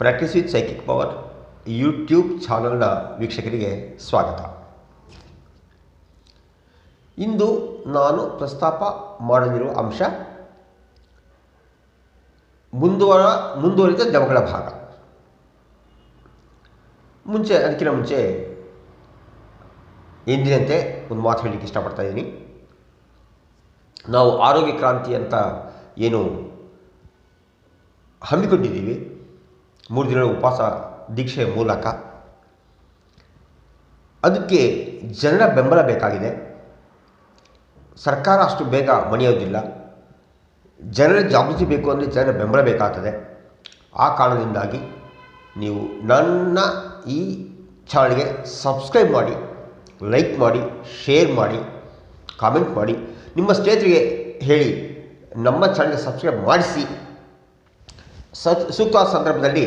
Practice with psychic power YouTube ಚಾನಲ್ನ ವೀಕ್ಷಕರಿಗೆ ಸ್ವಾಗತ. ಇಂದು ನಾನು ಪ್ರಸ್ತಾಪ ಮಾಡಲಿರುವ ಅಂಶ ಮುಂದುವರ, ಮುಂದುವರಿದ ದಮಗಳ ಭಾಗ. ಮುಂಚೆ, ಅದಕ್ಕಿಂತ ಮುಂಚೆ ಎಂದಿನಂತೆ ಒಂದು ಮಾತು ಹೇಳಲಿಕ್ಕೆ ಇಷ್ಟಪಡ್ತಾ ಇದ್ದೀನಿ. ನಾವು ಆರೋಗ್ಯ ಕ್ರಾಂತಿ ಅಂತ ಏನು ಹಮ್ಮಿಕೊಂಡಿದ್ದೀವಿ. ಮೂರು ದಿನಗಳ ಉಪವಾಸ ದೀಕ್ಷೆಯ ಮೂಲಕ. ಅದಕ್ಕೆ ಜನರ ಬೆಂಬಲ ಬೇಕಾಗಿದೆ. ಸರ್ಕಾರ ಅಷ್ಟು ಬೇಗ ಮಣಿಯೋದಿಲ್ಲ. ಜನರ ಜಾಗೃತಿ ಬೇಕು ಅಂದರೆ ಜನರ ಬೆಂಬಲ ಬೇಕಾಗ್ತದೆ. ಆ ಕಾರಣದಿಂದಾಗಿ ನೀವು ನನ್ನ ಈ ಚಾನಲ್ಗೆ ಸಬ್ಸ್ಕ್ರೈಬ್ ಮಾಡಿ, ಲೈಕ್ ಮಾಡಿ, ಶೇರ್ ಮಾಡಿ, ಕಾಮೆಂಟ್ ಮಾಡಿ. ನಿಮ್ಮ ಸ್ನೇಹಿತರಿಗೆ ಹೇಳಿ, ನಮ್ಮ ಚಾನಲ್ಗೆ ಸಬ್ಸ್ಕ್ರೈಬ್ ಮಾಡಿಸಿ. ಸೂಕ್ತ ಸಂದರ್ಭದಲ್ಲಿ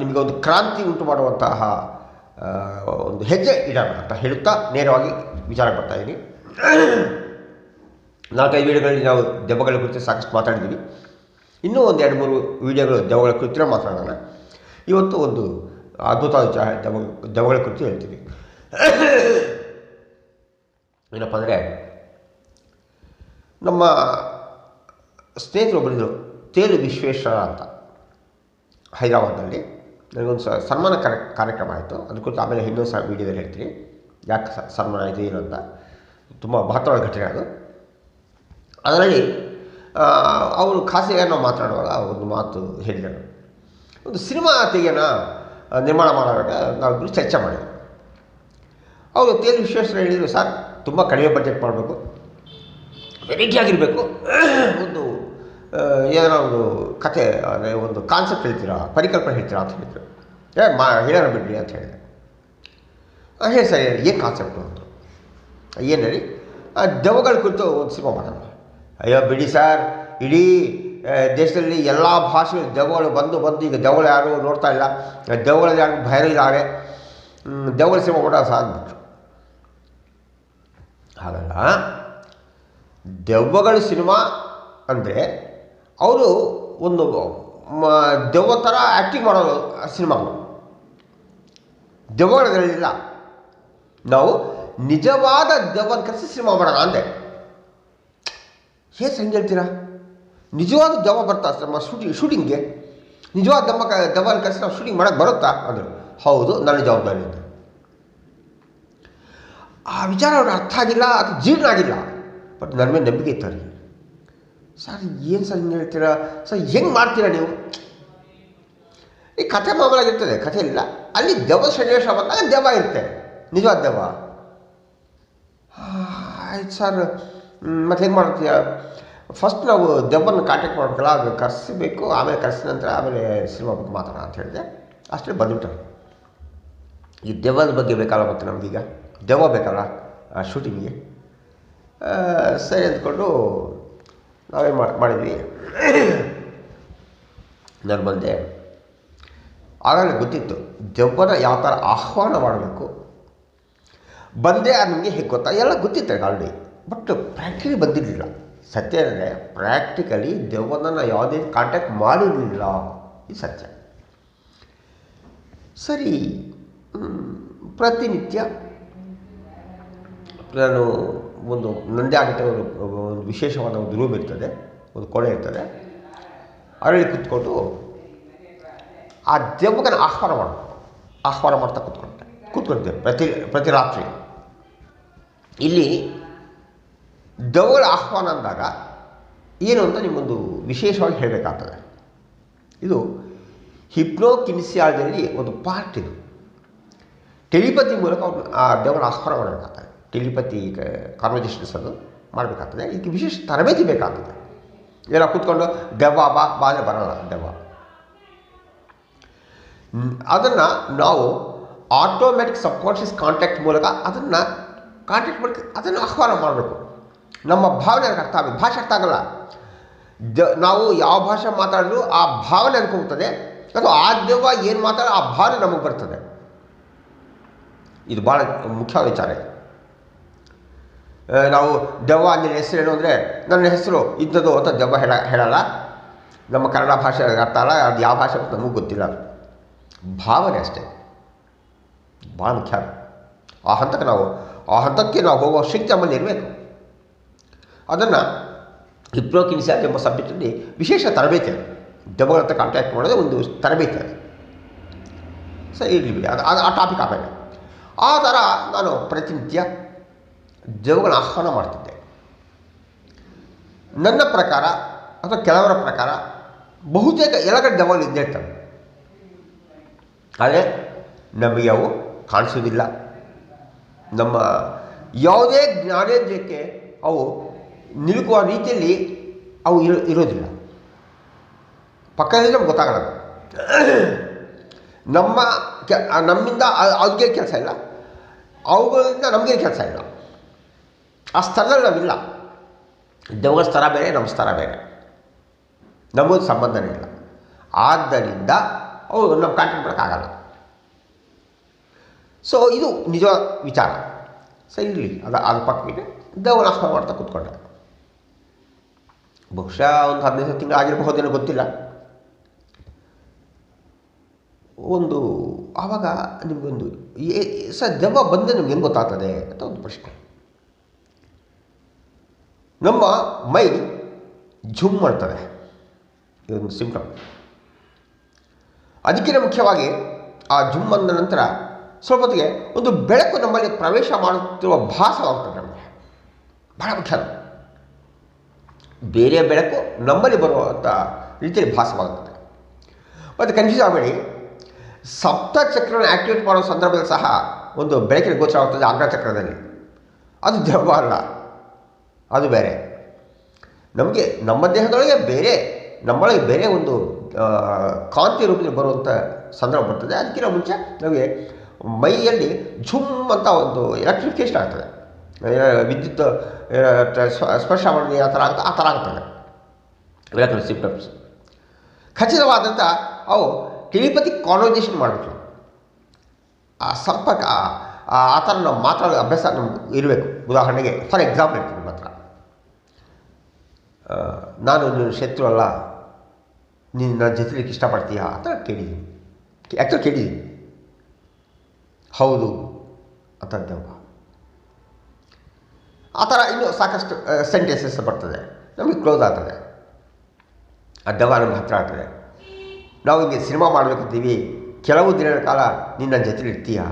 ನಿಮಗೆ ಒಂದು ಕ್ರಾಂತಿ ಉಂಟು ಮಾಡುವಂತಹ ಒಂದು ಹೆಜ್ಜೆ ಇಡೋಣ ಅಂತ ಹೇಳುತ್ತಾ ನೇರವಾಗಿ ವಿಚಾರ ಬರ್ತಾ ಇದ್ದೀನಿ. ನಾಲ್ಕೈದು ವೀಡಿಯೋಗಳಲ್ಲಿ ನಾವು ದೆವ್ವಗಳ ಕುರಿತು ಸಾಕಷ್ಟು ಮಾತಾಡಿದ್ದೀವಿ. ಇನ್ನೂ ಒಂದು ಎರಡು ಮೂರು ವೀಡಿಯೋಗಳು ದೆವ್ವಗಳ ಕುರಿತು ಮಾತಾಡೋಣ. ಇವತ್ತು ಒಂದು ಅದ್ಭುತ ವಿಚಾರ ದೆವ್ವ, ದೆವ್ವಗಳ ಕುರಿತು ಹೇಳ್ತೀನಿ. ಏನಪ್ಪ ಅಂದರೆ, ನಮ್ಮ ಸ್ನೇಹಿತರೊಬ್ಬರಿದ್ದರು ತೇರು ವಿಶ್ವೇಶ್ವರ ಅಂತ. ಹೈದರಾಬಾದ್ನಲ್ಲಿ. ನನಗೊಂದು ಸನ್ಮಾನ ಕಾರ್ಯ, ಕಾರ್ಯಕ್ರಮ ಆಯಿತು. ಅದ್ರ ಕುರಿತು ಆಮೇಲೆ ಇನ್ನೊಂದು ಸಹ ವಿಡಿಯೋದಲ್ಲಿ ಹೇಳ್ತೀನಿ. ಯಾಕೆ ಸನ್ಮಾನ ಇದು ಏನು ಅಂತ. ತುಂಬ ಮಹತ್ವದ ಘಟನೆ ಅದು. ಅದರಲ್ಲಿ ಅವರು ಖಾಸಗಿಯನ್ನು ನಾವು ಮಾತನಾಡುವಾಗ ಒಂದು ಮಾತು ಹೇಳಿದರು. ಒಂದು ಸಿನಿಮಾ ತೆಗೆಯನ್ನು ನಿರ್ಮಾಣ ಮಾಡುವಾಗ ನಾವಿಬ್ಬರು ಚರ್ಚೆ ಮಾಡಿದ್ವಿ. ಅವರು ತೇರು ವಿಶ್ವೇಶ್ವರ ಹೇಳಿದರು, ಸರ್, ತುಂಬ ಕಡಿಮೆ ಬಜೆಟ್ ಮಾಡಬೇಕು. ವೆರೈಟಿ ಆಗಿರಬೇಕು. ಒಂದು ಏನೋ ಒಂದು ಕತೆ ಅಂದರೆ ಒಂದು ಕಾನ್ಸೆಪ್ಟ್ ಹೇಳ್ತೀರಾ, ಪರಿಕಲ್ಪನೆ ಹೇಳ್ತೀರಾ ಅಂತ ಹೇಳಿದರು. ಏ, ಮಾ, ಹೇಳೋಣ ಬಿಡ್ರಿ ಅಂತ ಹೇಳಿದೆ. ಹೇಳಿ ಸರ್ ಏನು ಕಾನ್ಸೆಪ್ಟು ಅಂದರು ಏನು ಹೇಳಿ? ದೆವ್ವಗಳ ಕುರಿತು ಒಂದು ಸಿನಿಮಾ ಮಾಡೋಣ. ಅಯ್ಯೋ, ಬಿಡಿ ಸರ್, ಇಡೀ ದೇಶದಲ್ಲಿ ಎಲ್ಲ ಭಾಷೆ ದೆವ್ವಗಳು ಬಂದು ಬಂದು, ಈಗ ದೆವ್ವಗಳು ಯಾರು ನೋಡ್ತಾ ಇಲ್ಲ. ದೆವ್ವಗಳು ಯಾರು ಭಯರಿದ್ದಾರೆ ದೆವ್ವಗಳ ಸಿನಿಮಾ ಮಾಡೋಣ ಸಹ ಅಂದ್ಬಿಟ್ರು. ಹಾಗಲ್ಲ, ದೆವ್ವಗಳ ಸಿನಿಮಾ ಅಂದರೆ ಅವರು ಒಂದು ದೆವ್ವ ಥರ ಆ್ಯಕ್ಟಿಂಗ್ ಮಾಡೋದು ಸಿನಿಮಾಗಳು ದೆವ್ವಗಳಿಲ್ಲ ನಾವು ನಿಜವಾದ ದೆವ್ವನ ಕರೆಸಿ ಸಿನಿಮಾ ಮಾಡೋಣ ಅಂದೆ. ಹೇಗೆ ಹೆಂಗೆ ಹೇಳ್ತೀರಾ? ನಿಜವಾದ ದೆವ್ವ ಬರ್ತಾ ನಮ್ಮ ಶೂಟಿಂಗ್ ಶೂಟಿಂಗ್ಗೆ ನಿಜವಾದ ದಮಕ ಕ, ದೆವ್ವನ ಕರೆಸಿ ನಾವು ಶೂಟಿಂಗ್ ಮಾಡೋಕ್ಕೆ ಬರುತ್ತಾ? ಅಂದರು. ಹೌದು, ನನ್ನ ಜವಾಬ್ದಾರಿ ಅಂತ ಆ ವಿಚಾರ ಅವ್ರಿಗೆ ಅರ್ಥ ಆಗಿಲ್ಲ, ಅದು ಜೀರ್ಣ ಆಗಿಲ್ಲ. ಬಟ್ ನನ್ನ ಮೇಲೆ ನಂಬಿಕೆ ಇತ್ತು ಅವ್ರಿಗೆ ಸರ್, ಏನು ಸರ್ ಹಿಂಗೆ ಹೇಳ್ತೀರಾ? ಸರ್, ಹೆಂಗೆ ಮಾಡ್ತೀರಾ ನೀವು? ಈ ಕಥೆ ಮಾಮೂಲಾಗಿರ್ತದೆ ಕಥೆ ಇಲ್ಲ. ಅಲ್ಲಿ ದೆವ್ವ ಸನ್ನಿವೇಶ ಬಂದಾಗ ದೆವ್ವ ಇರುತ್ತೆ. ನಿಜವಾದ ದೆವ್ವ? ಆಯ್ತು ಸರ್. ಮತ್ತೆ ಹೆಂಗೆ ಮಾಡ್ತೀಯ? ಫಸ್ಟ್ ನಾವು ದೆವ್ವನ ಕಾಂಟ್ಯಾಕ್ಟ್ ಮಾಡ್ಬೇಕಲ್ಲ ಅದು ಕರೆಸಬೇಕು, ಆಮೇಲೆ ಕರೆಸಿದ ನಂತರ ಆಮೇಲೆ ಸಿನಿಮಾ ಬಗ್ಗೆ ಮಾತಾಡೋಣ ಅಂತ ಹೇಳಿದೆ. ಅಷ್ಟೇ ಬಂದುಬಿಟ್ರು ಈ ದೆವ್ವದ ಬಗ್ಗೆ ಬೇಕಲ್ಲ ಮತ್ತೆ ನಮಗೀಗ? ದೆವ್ವ ಬೇಕಲ್ಲ ಆ ಶೂಟಿಂಗಿಗೆ ಸರಿ ಅಂದ್ಕೊಂಡು ನಾವೇನು ಮಾಡಿದ್ವಿ. ನಾನು ಬಂದೆ. ಆಗಲೇ ಗೊತ್ತಿತ್ತು ದೆವ್ವನ ಯಾವ ಥರ ಆಹ್ವಾನ ಮಾಡಬೇಕು. ಬಂದೆ ಅದು ಹೇಗೆ ಗೊತ್ತಾ? ಎಲ್ಲ ಗೊತ್ತಿತ್ತು ಆಲ್ರೆಡಿ ಬಟ್ ಪ್ರಾಕ್ಟಿಕಲಿ ಬಂದಿರಲಿಲ್ಲ. ಸತ್ಯ ಅಂದರೆ ಪ್ರಾಕ್ಟಿಕಲಿ ದೆವ್ವನ ಯಾವುದೇ ಕಾಂಟ್ಯಾಕ್ಟ್ ಮಾಡಿರಲಿಲ್ಲ. ಇದು ಸತ್ಯ. ಸರಿ ಪ್ರತಿನಿತ್ಯ ನಾನು ಒಂದು ನಂದೇ ಆಗುತ್ತೆ ಒಂದು ವಿಶೇಷವಾದ ಒಂದು ರೂಮ್ ಇರ್ತದೆ, ಒಂದು ಕೋಣೆ ಇರ್ತದೆ. ಅರಳಿ ಕೂತ್ಕೊಂಡು ಆ ದೆವ್ವಗನ ಆಹ್ವಾನ ಮಾಡ, ಆಹ್ವಾನ ಮಾಡ್ತಾ ಕೂತ್ಕೊಂಡೆ. ಕೂತ್ಕೊಳ್ತೇವೆ ಪ್ರತಿ ಪ್ರತಿ ರಾತ್ರಿ. ಇಲ್ಲಿ ದೆವ್ವಗಳ ಆಹ್ವಾನ ಅಂದಾಗ ಏನು ಅಂತ ನಿಮ್ಮೊಂದು ವಿಶೇಷವಾಗಿ ಹೇಳಬೇಕಾಗ್ತದೆ. ಇದು ಹಿಪ್ನೋಕಿನ್ಸಿಯಾಲಜಿಯಲ್ಲಿ ಒಂದು ಪಾರ್ಟ್ ಇದು. ಟೆಲಿಪತಿ ಮೂಲಕ ಅವ್ರು ಆ ದೆವ್ವನ ಆಹ್ವಾನ ಮಾಡಬೇಕಾಗ್ತದೆ ಟೆಲಿಪತಿ ಕಾನ್ವರ್ಜೇಷನ್ಸ್ ಅದು ಮಾಡಬೇಕಾಗ್ತದೆ. ಇದಕ್ಕೆ ವಿಶೇಷ ತರಬೇತಿ ಬೇಕಾಗ್ತದೆ. ಎಲ್ಲ ಕೂತ್ಕೊಂಡು ದೆವ್ವ ಬಾ ಬಾಲೆ ಬರೋಲ್ಲ ದೆವ್ವ. ಅದನ್ನು ನಾವು ಆಟೋಮೆಟಿಕ್ ಸಬ್ಕಾನ್ಷಿಯಸ್ ಕಾಂಟ್ಯಾಕ್ಟ್ ಮೂಲಕ ಅದನ್ನು ಕಾಂಟ್ಯಾಕ್ಟ್ ಮಾಡಿ ಅದನ್ನು ಆಹ್ವಾನ ಮಾಡಬೇಕು. ನಮ್ಮ ಭಾವನೆ ಅದಕ್ಕೆ ಅರ್ಥ ಆಗಬೇಕು. ಭಾಷೆ ಅರ್ಥ ಆಗಲ್ಲ. ದ, ನಾವು ಯಾವ ಭಾಷೆ ಮಾತಾಡಿದ್ರು ಆ ಭಾವನೆ ಅದಕ್ಕೆ ಹೋಗ್ತದೆ. ಅಥವಾ ಆ ದೆವ್ವ ಏನು ಮಾತಾಡೋ ಆ ಭಾವನೆ ನಮಗೆ ಬರ್ತದೆ. ಇದು ಭಾಳ ಮುಖ್ಯವಾದ ವಿಚಾರ ನಾವು ದೆವ್ವ ನಿನ್ನ ಹೆಸರೇನು ಅಂದರೆ ನನ್ನ ಹೆಸರು ಇದ್ದದ್ದು ಅಂತ ದೆವ್ವ ಹೇಳ, ಹೇಳಲ್ಲ. ನಮ್ಮ ಕನ್ನಡ ಭಾಷೆ ಅರ್ಥ ಅಲ್ಲ, ಅದು ಯಾವ ಭಾಷೆ ಅಂತ ನಮಗೂ ಗೊತ್ತಿಲ್ಲ. ಭಾವನೆ ಅಷ್ಟೇ. ಭಾಳ ಮುಖ್ಯ. ಆ ಹಂತಕ್ಕೆ ನಾವು, ಆ ಹಂತಕ್ಕೆ ನಾವು ಹೋಗುವ ಶಕ್ತಿ ನಮ್ಮಲ್ಲಿ ಇರಬೇಕು. ಅದನ್ನು ಹಿಪ್ರೋಕಿನಿಸಾಟ್ ಎಂಬ ಸಬ್ಜೆಕ್ಟಲ್ಲಿ ವಿಶೇಷ ತರಬೇತಿ ಅದು. ದೆವ್ವಗಳ ಹತ್ರ ಕಾಂಟ್ಯಾಕ್ಟ್ ಮಾಡೋದೇ ಒಂದು ತರಬೇತಿ ಅದು. ಸೊ ಇರಲಿ ಅದು ಆ ಟಾಪಿಕ್ ಆಮೇಲೆ. ಆ ಥರ ನಾನು ಪ್ರತಿನಿತ್ಯ ದೆವ್ವಗಳ ಆಹ್ವಾನ ಮಾಡ್ತಿದ್ದೆ. ನನ್ನ ಪ್ರಕಾರ ಅಥವಾ ಕೆಲವರ ಪ್ರಕಾರ ಬಹುತೇಕ ಎಳಗಡೆ ದೆವ್ವಗಳು ಇದ್ದೇ ಇರ್ತವೆ ಆದರೆ ನಮಗೆ ಅವು ಕಾಣಿಸೋದಿಲ್ಲ ನಮ್ಮ ಯಾವುದೇ ಜ್ಞಾನೇಂದ್ರಕ್ಕೆ ಅವು ನಿಲುಕುವ ರೀತಿಯಲ್ಲಿ ಅವು ಇರೋ ಇರೋದಿಲ್ಲ ಪಕ್ಕದಲ್ಲಿ ನಮ್ಗೆ ಗೊತ್ತಾಗಲ್ಲ ನಮ್ಮ ಕೆ ನಮ್ಮಿಂದ ಅವ್ರಿಗೆ ಕೆಲಸ ಇಲ್ಲ. ಅವುಗಳಿಂದ ನಮಗೇನು ಕೆಲಸ ಇಲ್ಲ. ಆ ಸ್ಥಳದಲ್ಲಿ ನಾವಿಲ್ಲ ದೆವ್ವಗಳ ಸ್ಥಳ ಬೇರೆ ನಮ್ಮ ಸ್ಥಳ ಬೇರೆ. ನಮಗೂ ಸಂಬಂಧನೇ ಇಲ್ಲ. ಆದ್ದರಿಂದ ಅವು ನಮ್ಮ ಕಾಂಟ್ಯಾಕ್ಟ್ ಮಾಡೋಕ್ಕಾಗಲ್ಲ. ಸೊ ಇದು ನಿಜ ವಿಚಾರ. ಸೊ ಇರಲಿ. ಅದು ಅದು ಪಕ್ಕಕ್ಕೆ ಆಹ್ವಾನ ಮಾಡ್ತಾ ಕೂತ್ಕೊಂಡೆ. ಬಹುಶಃ ಒಂದು ಹದಿನೈದು ತಿಂಗಳು ಆಗಿರಬಹುದೇನೋ ಗೊತ್ತಿಲ್ಲ. ಒಂದು, ಆವಾಗ ನಿಮಗೊಂದು, ಏ, ಸರ್, ದೆವ್ವ ಬಂದರೆ ನಿಮ್ಗೆ ಹೆಂಗೆ ಗೊತ್ತಾಗ್ತದೆ ಅಂತ ಒಂದು ಪ್ರಶ್ನೆ. ನಮ್ಮ ಮೈ ಝುಮ್ ಮಾಡ್ತದೆ ಇದೊಂದು ಸಿಂಪ್ಟಮ್. ಅದಕ್ಕಿಂತ ಮುಖ್ಯವಾಗಿ ಆ ಝುಮ್ ಅಂದ ನಂತರ ಸ್ವಲ್ಪ ಹೊತ್ತಿಗೆ ಒಂದು ಬೆಳಕು ನಮ್ಮಲ್ಲಿ ಪ್ರವೇಶ ಮಾಡುತ್ತಿರುವ ಭಾಸವಾಗ್ತದೆ ನಮಗೆ. ಬಹಳ ಮುಖ್ಯ. ಬೇರೆ ಬೆಳಕು ನಮ್ಮಲ್ಲಿ ಬರುವಂಥ ರೀತಿಯಲ್ಲಿ ಭಾಸವಾಗುತ್ತದೆ ಮತ್ತು ಕನ್ಫ್ಯೂಸ್ ಆಗಬೇಡಿ. ಸಪ್ತ ಚಕ್ರನ ಆ್ಯಕ್ಟಿವೇಟ್ ಮಾಡೋ ಸಂದರ್ಭದಲ್ಲಿ ಸಹ ಒಂದು ಬೆಳಕಿನ ಗೋಚರ ಆಗ್ತದೆ ಚಕ್ರದಲ್ಲಿ. ಅದು ದೆವ್ವ ಅಲ್ಲ. ಅದು ಬೇರೆ. ನಮಗೆ, ನಮ್ಮ ದೇಹದೊಳಗೆ ಬೇರೆ, ನಮ್ಮೊಳಗೆ ಬೇರೆ ಒಂದು ಕಾಂತಿ ರೂಪದಲ್ಲಿ ಬರುವಂಥ ಸಂದರ್ಭ ಬರ್ತದೆ. ಅದಕ್ಕಿಂತ ಮುಂಚೆ ನಮಗೆ ಮೈಯಲ್ಲಿ ಝುಮ್ ಅಂತ ಒಂದು ಎಲೆಕ್ಟ್ರಿಫಿಕೇಶನ್ ಆಗ್ತದೆ. ವಿದ್ಯುತ್ ಸ್ಪರ್ಶ ಮಾಡಿ ಆ ಥರ ಆ ಥರ ಆಗ್ತದೆ. ಎಲೆಕ್ಟ್ರಿಕ್ ಸಿಂಪ್ಟಮ್ಸ್ ಖಚಿತವಾದಂಥ ಅವು ಟೆಲಿಪತಿ ಕಾನ್ವರ್ಸೇಷನ್ ಮಾಡಬೇಕು. ಆ ಸಂಪರ್ಕ, ಆ- ಥರ ನಾವು ಮಾತಾಡೋ ಅಭ್ಯಾಸ ನಮ್ಗೆ ಇರಬೇಕು. ಉದಾಹರಣೆಗೆ ಫಾರ್ ಎಕ್ಸಾಂಪಲ್ ಇರ್ತೀವಿ ನಿಮ್ಮ ಹತ್ರ ನಾನು ನಿನ್ನ ಶತ್ರು ಅಲ್ಲ. ನೀನು ನನ್ನ ಜೊತೆಲಿಕ್ಕೆ ಇಷ್ಟಪಡ್ತೀಯಾ ಅಂತ ಕೇಳಿದ್ದೀನಿ. ಆ್ಯಕ್ಚುಲಿ ಕೇಳಿದ್ದೀನಿ. ಹೌದು ಅಂತ ದೆವ್ವ ಆ ಥರ ಇನ್ನೂ ಸಾಕಷ್ಟು ಸೆಂಟೆನ್ಸಸ್ ಬರ್ತದೆ. ನಮಗೆ ಕ್ಲೋಸ್ ಆಗ್ತದೆ. ಆ ದೆವ್ವ ನಮ್ಗೆ ಹತ್ರ ಆಗ್ತದೆ. ನಾವು ಹಿಂಗೆ ಸಿನಿಮಾ ಮಾಡಬೇಕಿದ್ದೀವಿ. ಕೆಲವು ದಿನಗಳ ಕಾಲ ನೀನು ನನ್ನ ಜೊತೆಲಿ ಇರ್ತೀಯಾ?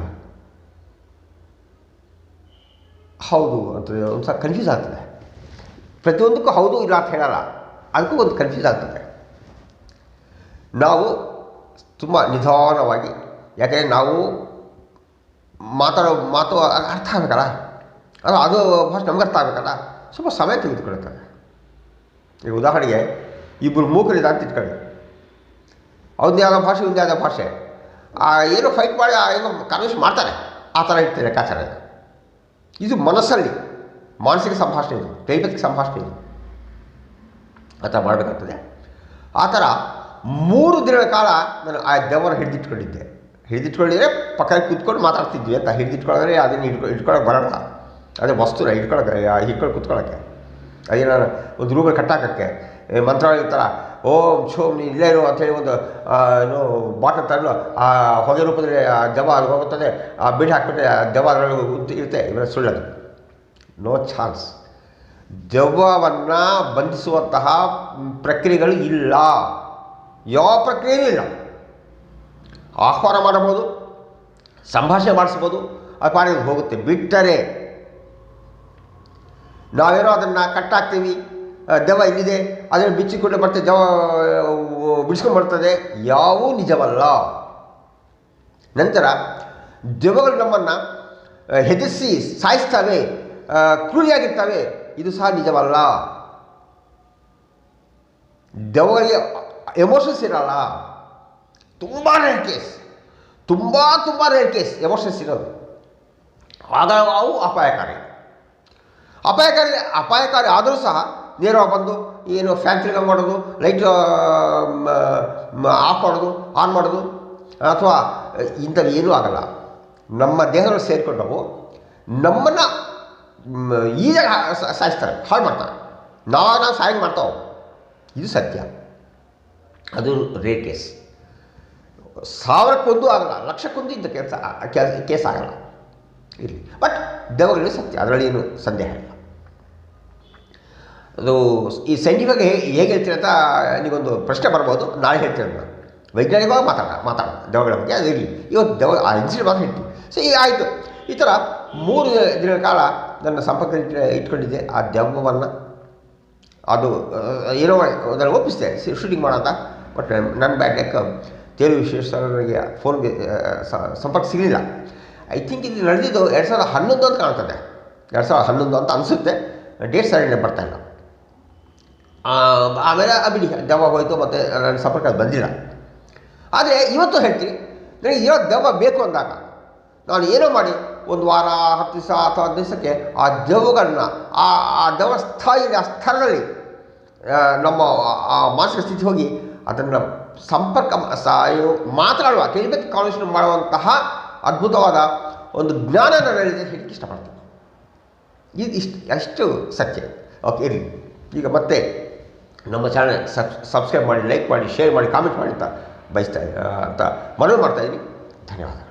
ಹೌದು ಅಂತ ಒಂದು ಸಹ ಕನ್ಫ್ಯೂಸ್ ಆಗ್ತದೆ. ಪ್ರತಿಯೊಂದಕ್ಕೂ ಹೌದು ಇಲ್ಲ ಅಂತ ಹೇಳಲ್ಲ. ಅದಕ್ಕೂ ಒಂದು ಕನ್ಫ್ಯೂಸ್ ಆಗ್ತದೆ. ನಾವು ತುಂಬ ನಿಧಾನವಾಗಿ, ಯಾಕೆಂದರೆ ನಾವು ಮಾತಾಡೋ ಮಾತು ಅರ್ಥ ಆಗಬೇಕಲ್ಲ? ಅದು ಅದು ಭಾಷೆ ನಮ್ಗೆ ಅರ್ಥ ಆಗಬೇಕಲ್ಲ? ಸ್ವಲ್ಪ ಸಮಯ ತೆಗೆದುಕೊಳ್ಳುತ್ತದೆ. ಈಗ ಉದಾಹರಣೆಗೆ ಇಬ್ಬರು ಮೂಕರು ಅಂತ ಇಟ್ಕೊಳ್ಳಿ. ಅವ್ರದ್ದು ಆದ ಭಾಷೆ ಇವ್ದು ಆದ ಭಾಷೆ. ಏನೋ ಫೈಟ್ ಮಾಡಿ ಏನೋ ಕನ್ವಿನ್ಸ್ ಮಾಡ್ತಾರೆ. ಆ ಥರ ಇರ್ತಾರೆ ಲೆಕ್ಕಾಚಾರ. ಇದು ಮನಸ್ಸಲ್ಲಿ ಮಾನಸಿಕ ಸಂಭಾಷಣೆ ಇದು ದೈವತಿಕ ಸಂಭಾಷಣೆ ಇದು. ಆ ಥರ ಮಾಡಬೇಕಾಗ್ತದೆ. ಆ ಥರ ಮೂರು ದಿನಗಳ ಕಾಲ ನಾನು ಆ ದೆವ್ವನ ಹಿಡಿದಿಟ್ಕೊಂಡಿದ್ದೆ. ಹಿಡಿದಿಟ್ಕೊಂಡಿದ್ರೆ ಪಕ್ಕದಲ್ಲಿ ಕೂತ್ಕೊಂಡು ಮಾತಾಡ್ತಿದ್ವಿ ಅಂತ. ಹಿಡಿದಿಟ್ಕೊಳ್ಳೋದ್ರೆ ಅದನ್ನು ಹಿಡ್ಕೊ ಇಟ್ಕೊಳಕ್ಕೆ ಬರೋಣ ಅದೇ ವಸ್ತುನ ಹಿಡ್ಕೊಳಕ್ಕೆ ಹಿಡ್ಕೊಂಡು ಕೂತ್ಕೊಳ್ಳೋಕ್ಕೆ. ಅದೇ ನಾನು ಒಂದು ರೂಮಲ್ಲಿ ಕಟ್ಟಾಕಕ್ಕೆ. ಮಂತ್ರಾಲಯ ಥರ ಓಂ ಶೋಮ್ ನೀನು ಇಲ್ಲೇ ಇರು ಅಂಥೇಳಿ ಒಂದು ಏನು, ಬಾಟಲ್ ತಂದು ಆ, ಹೊಗೆ ರೂಪದಲ್ಲಿ ಆ ದೆವ್ವ ಹೋಗುತ್ತದೆ. ಆ, ಬಿಡಿ ಹಾಕ್ಬಿಟ್ಟೆ ಆ ದೆವ್ವ ಇರುತ್ತೆ. ಇವರ ಸುಳ್ಳದು. No chance. ದೆವ್ವವನ್ನು ಬಂಧಿಸುವಂತಹ ಪ್ರಕ್ರಿಯೆಗಳು ಇಲ್ಲ. ಯಾವ ಪ್ರಕ್ರಿಯೆಯೂ ಇಲ್ಲ. ಆಹ್ವಾನ ಮಾಡಬಹುದು, ಸಂಭಾಷಣೆ ಮಾಡಿಸ್ಬೋದು ಆ ಪಾಡಿಗೆ ಹೋಗುತ್ತೆ. ಬಿಟ್ಟರೆ ನಾವೇನೋ ಅದನ್ನು ಕಟ್ಟಾಕ್ತೀವಿ ದೆವ ದೆವ್ವ ಇಲ್ಲಿದೆ, ಅದನ್ನು ಬಿಚ್ಚಿಕೊಂಡು ಬರ್ತದೆ ದೆವ್ವ ಬಿಡಿಸ್ಕೊಂಡು ಬರ್ತದೆ. ಯಾವೂ ನಿಜವಲ್ಲ. ನಂತರ ದೆವ್ವಗಳು ನಮ್ಮನ್ನು ಹೆದರಿಸಿ ಸಾಯಿಸ್ತವೆ. ಕ್ರೂರಿಯಾಗಿರ್ತವೆ. ಇದು ಸಹ ನಿಜವಲ್ಲ. ದೆವ್ವಗಳಿಗೆ ಎಮೋಷನ್ಸ್ ಇರಲ್ಲ. ತುಂಬ ರೇರ್ ಕೇಸ್ ತುಂಬ ತುಂಬ ರೇರ್ ಕೇಸ್ ಎಮೋಷನ್ಸ್ ಇರೋದು. ಆಗ ಅವು ಅಪಾಯಕಾರಿ. ಅಪಾಯಕಾರಿ ಅಪಾಯಕಾರಿ ಆದರೂ ಸಹ ನೇರವಾಗಿ ಬಂದು ಏನು ಫ್ಯಾನ್ ತಿರ್ಗ ಮಾಡೋದು ಲೈಟ್ ಆಫ್ ಮಾಡೋದು ಆನ್ ಮಾಡೋದು, ಅಥವಾ ಇಂಥದ್ದು ಏನೂ ಆಗಲ್ಲ. ನಮ್ಮ ದೇಹದಲ್ಲಿ ಸೇರಿಕೊಂಡವು. ನಮ್ಮನ್ನು ಈಜಾಗಿ ಸಾಯಿಸ್ತಾರೆ. ಹಾಳು ಮಾಡ್ತಾರೆ. ನಾವು ಸಾಯಂಗ್ ಮಾಡ್ತಾವೆ. ಇದು ಸತ್ಯ. ಅದು ರೇರ್ ಕೇಸ್. ಸಾವಿರಕ್ಕೊಂದು ಆಗಲ್ಲ, ಲಕ್ಷಕ್ಕೊಂದು ಇಂಥ ಕೆಲಸ ಕೇಸ್ ಆಗಲ್ಲ. ಇರಲಿ. ಬಟ್ ದೆವ್ವಗಳು ಸತ್ಯ. ಅದರಲ್ಲಿ ಏನು ಸಂದೇಹ ಇಲ್ಲ. ಅದು ಈ ಸೈಂಟಿಫಿಕ್ ಹೇಗೆ ಹೇಳ್ತೀರ ಅಂತ ನಿಗೊಂದು ಪ್ರಶ್ನೆ ಬರ್ಬೋದು. ನಾಳೆ ಹೇಳ್ತೀನಿ ನಾನು. ವೈಜ್ಞಾನಿಕವಾಗಿ ಮಾತಾಡೋಣ ಮಾತಾಡೋಣ. ದೆವ್ವಗಳ ಬಗ್ಗೆ ಅದು ಇರಲಿ. ಇವತ್ತು ದೆವ್ವ ಆ ಇನ್ಸಿಡೆಂಟ್ ಮಾತ್ರ ಹೇಳ್ತೀವಿ. ಸೊ ಈಗ ಆಯಿತು. ಈ ಥರ ಮೂರು ದಿನಗಳ ಕಾಲ ನನ್ನ ಸಂಪರ್ಕ ಇಟ್- ಇಟ್ಕೊಂಡಿದ್ದೆ ಆ ದೆವ್ವವನ್ನು ಅದು ಏನೋ ಅದನ್ನು ಒಪ್ಪಿಸಿದೆ ಶೂಟಿಂಗ್ ಮಾಡೋಂತ ಬಟ್ ನನ್ನ ಬ್ಯಾಡ್ ಲೆಕ್ಕ ತೇರು ವಿಶ್ವೇಶ್ವರನಿಗೆ ಫೋನ್ಗೆ ಆ, ಸ- ಸಂಪರ್ಕ ಸಿಗಲಿಲ್ಲ. ಐ ಥಿಂಕ್ ಇದು ನಡೆದಿದ್ದು ಎರಡು ಸಾವಿರದ ಹನ್ನೊಂದು ಅಂತ ಕಾಣ್ತದೆ. ಎರಡು ಸಾವಿರದ ಹನ್ನೊಂದು ಅಂತ ಅನಿಸುತ್ತೆ. ಡೇಟ್ ಸರಿನೇ ಬರ್ತಾ ಇಲ್ಲ. ಆಮೇಲೆ ಬಿಡಿ ದೆವ್ವ ಹೋಯಿತು ಮತ್ತು ನನ್ನ ಸಂಪರ್ಕ ಬಂದಿಲ್ಲ. ಆದರೆ ಇವತ್ತು ಹೇಳ್ತೀನಿ ನನಗೆ ಇವತ್ತು ದೆವ್ವ ಬೇಕು ಅಂದಾಗ ನಾನು ಏನೋ ಮಾಡಿ ಒಂದು ವಾರ, ಹತ್ತು ದಿವಸ ಅಥವಾ ಹತ್ತು ದಿವಸಕ್ಕೆ ಆ ದೆವ್ವಗಳನ್ನ ಆ ಆ ದೆವ್ವ ಆ ಸ್ಥಳದಲ್ಲಿ ನಮ್ಮ, ಆ ಮಾನಸಿಕ ಸ್ಥಿತಿ ಹೋಗಿ ಅದನ್ನು ಸಂಪರ್ಕ ಏನು ಮಾತನಾಡುವ, ತಿಳಿಬೇಕು ಕಾನ್ವರ್ಸೇಷನ್ ಮಾಡುವಂತಹ ಅದ್ಭುತವಾದ ಒಂದು ಜ್ಞಾನ ನನ್ನಲ್ಲಿ ಹೇಳಕ್ಕೆ ಇಷ್ಟಪಡ್ತೀನಿ. ಇದು ಇಷ್ಟು, ಅಷ್ಟು ಸತ್ಯ. ಓಕೆ ಇರಲಿ. ಈಗ ಮತ್ತೆ ನಮ್ಮ ಚಾನಲ್ ಸಬ್ ಸಬ್ಸ್ಕ್ರೈಬ್ ಮಾಡಿ ಲೈಕ್ ಮಾಡಿ ಶೇರ್ ಮಾಡಿ ಕಾಮೆಂಟ್ ಮಾಡಿ ಅಂತ ಬಯಸ್ತಾ ಅಂತ ಮನವಿ ಮಾಡ್ತಾಯಿದ್ದೀನಿ ಧನ್ಯವಾದ